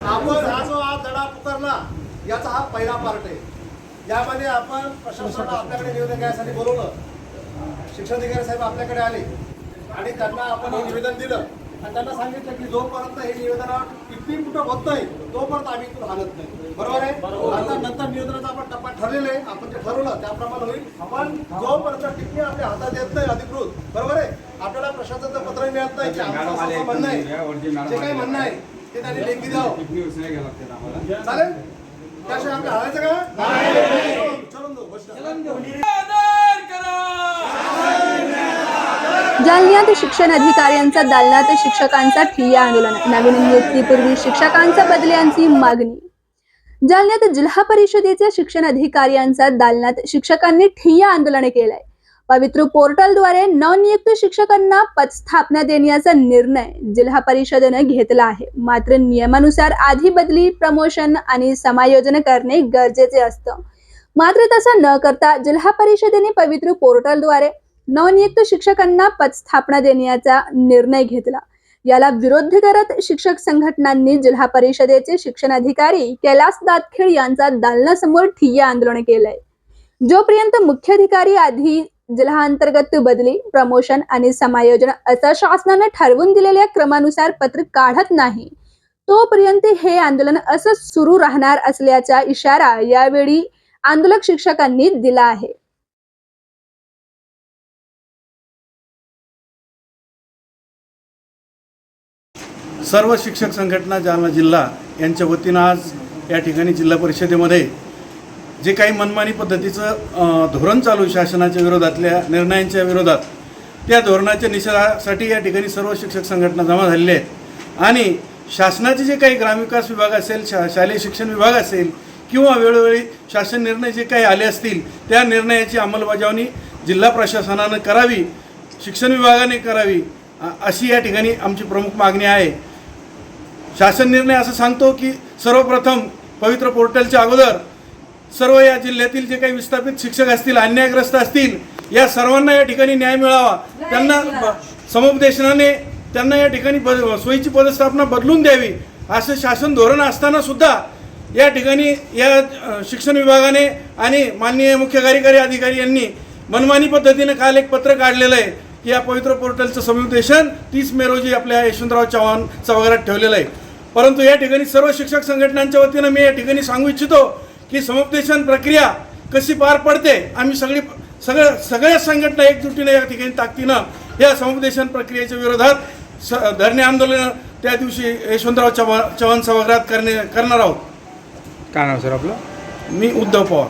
आपण हा जो आज धडा पुकारला याचा हा पहिला पार्ट आहे. यामध्ये आपण प्रशासनाला आपल्याकडे निवेदन घ्यायसाठी बोलवलं. शिक्षणाधिकारी साहेब आपल्याकडे आले. आणि त्यांना आपण हे निवेदन दिलं. आणि त्यांना सांगितलं की जोपर्यंत हे निवेदन किती कुठं होत नाही तोपर्यंत आम्ही इथून हालत नाही. बरोबर आहे? आता नंतर निवेदनाचा आपण टप्पा ठरलेला आहे. आपण ते ठरवलं त्याप्रमाणे होईल. आपण जोपर्यंत टिप्पणी आपल्या हातात येत नाही अधिकृत. बरोबर आहे? प्रशासनाचं पत्र मिळत नाही की आमचं असं म्हणणं आहे. जे काही म्हणणं आहे ते त्यांनी लेखी द्यावं. चालेल? त्याशिवाय आपल्या का? चलून जालन्यात शिक्षण अधिकाऱ्यांचा दालनात शिक्षकांचा ठिय्या आंदोलन. नवीन नियुक्तीपूर्वी शिक्षकांच्या बदल्यांची मागणी. जालन्यात जिल्हा परिषदेच्या शिक्षण अधिकाऱ्यांचा दालनात शिक्षकांनी ठिय्या आंदोलन केलंय पवित्र पोर्टलद्वारे नवनियुक्त शिक्षकांना पदस्थापना देण्याचा निर्णय जिल्हा परिषदेनं घेतला आहे. मात्र नियमानुसार आधी बदली प्रमोशन आणि समायोजन करणे गरजेचे असतं. मात्र तसं न करता जिल्हा परिषदेने पवित्र पोर्टलद्वारे नवनियुक्त शिक्षकांना पदस्थापना देण्याचा निर्णय घेतला. याला विरोध करत शिक्षक संघटनांनी जिल्हा परिषदेचे शिक्षण अधिकारी कैलास दातखेड यांचा दालनासमोर ठिय्या आंदोलन केलंय. जोपर्यंत मुख्याधिकारी आधी म्हणजे जिल्हा अंतर्गत बदली प्रमोशन आणि समायोजन असं शासनानं ठरवून दिलेल्या क्रमानुसार पत्र काढत नाही. तोपर्यंत हे आंदोलन असं सुरू राहणार असल्याचा इशारा यावेळी आंदोलक शिक्षकांनी दिला आहे. सर्व शिक्षक संघटना जालना जिल्हा यांच्या वतीनं आज या ठिकाणी जिल्हा परिषदेमध्ये जे काही मनमानी पद्धतीचं धोरण चालू शासनाच्या विरोधातल्या निर्णयांच्या विरोधात त्या धोरणाच्या निषेधासाठी या ठिकाणी सर्व शिक्षक संघटना जमा झालेल्या आहेत. आणि शासनाचे जे काही ग्रामविकास विभाग असेल शा शालेय शिक्षण विभाग असेल किंवा वेळोवेळी शासन निर्णय जे काही आले असतील त्या निर्णयाची अंमलबजावणी जिल्हा प्रशासनानं करावी शिक्षण विभागाने करावी अशी या ठिकाणी आमची प्रमुख मागणी आहे. शासन निर्णय असं सांगतो की सर्वप्रथम पवित्र पोर्टलच्या अगोदर सर्व या जिल्ह्यातील जे काही विस्थापित शिक्षक असतील अन्यायग्रस्त असतील या सर्वांना या ठिकाणी न्याय मिळावा. त्यांना समुपदेशनाने त्यांना या ठिकाणी ब सोयीची पदस्थापना बदलून द्यावी असं शासन धोरण असताना सुद्धा या ठिकाणी या शिक्षण विभागाने आणि माननीय मुख्य कार्यकारी अधिकारी यांनी मनमानी पद्धतीने काल एक पत्र काढलेलं आहे की या पवित्र पोर्टलचं समुपदेशन तीस मे रोजी आपल्या यशवंतराव चव्हाण सभागृहात ठेवलेलं आहे. परंतु या ठिकाणी सर्व शिक्षक संघटनांच्या वतीनं मी या ठिकाणी सांगू इच्छितो की समुपदेशन प्रक्रिया कशी पार पडते आम्ही सगळी सगळ्या सगळ्या संघटना एकजुटीनं या ठिकाणी ताकदीनं या समुपदेशन प्रक्रियेच्या विरोधात स धरणे आंदोलन त्या दिवशी यशवंतराव चव्हाण चव्हाण सभागृहात करणे करणार आहोत. काय नाव सर आपलं? मी उद्धव पवार.